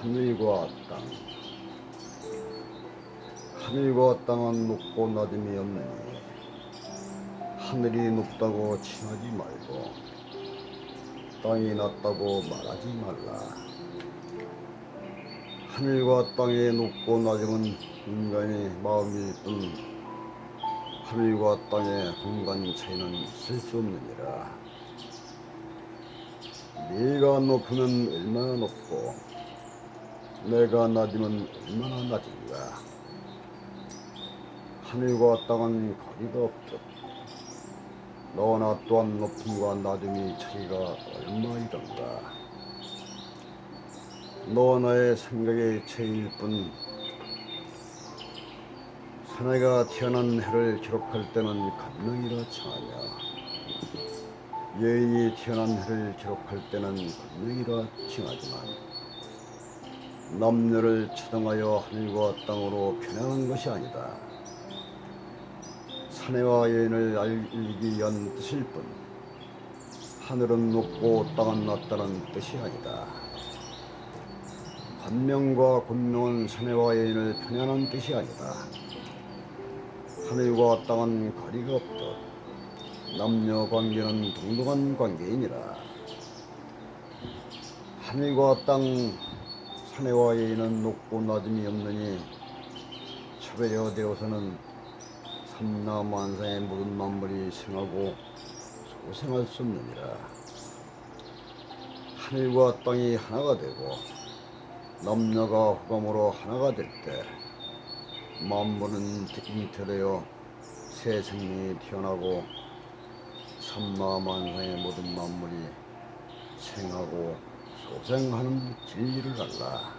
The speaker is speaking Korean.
하늘과 땅 하늘과 땅은 높고 낮음이 없느니 하늘이 높다고 칭하지 말고 땅이 낮다고 말하지 말라. 하늘과 땅의 높고 낮음은 인간의 마음일 뿐 하늘과 땅의 공간 차이는 있을 수 없느니라. 네가 높으면 얼마나 높고 내가 낮으면 얼마나 낮은가. 하늘과 땅은 거리가 없듯 너나 또한 높음과 낮음이 차이가 얼마이던가. 너와 나의 생각의 차이일 뿐. 사내가 태어난 해를 기록할 때는 간명이라 칭하며 여인이 태어난 해를 기록할 때는 간명이라 칭하지만 남녀를 차등하여 하늘과 땅으로 편향한 것이 아니다. 사내와 여인을 알기 위한 뜻일 뿐 하늘은 높고 땅은 낮다는 뜻이 아니다. 관명과 권명은 사내와 여인을 편향한 뜻이 아니다. 하늘과 땅은 거리가 없듯 남녀 관계는 동등한 관계이니라. 하늘과 땅, 사내와 여인은 높고 낮음이 없느니 차별화되어서는 삼라만상의 모든 만물이 생하고 소생할 수 없느니라. 하늘과 땅이 하나가 되고 남녀가 호감으로 하나가 될 때 만물은 잉태되어 새 생명이 태어나고 삼라만상의 모든 만물이 생하고 소생하는 진리를 알라.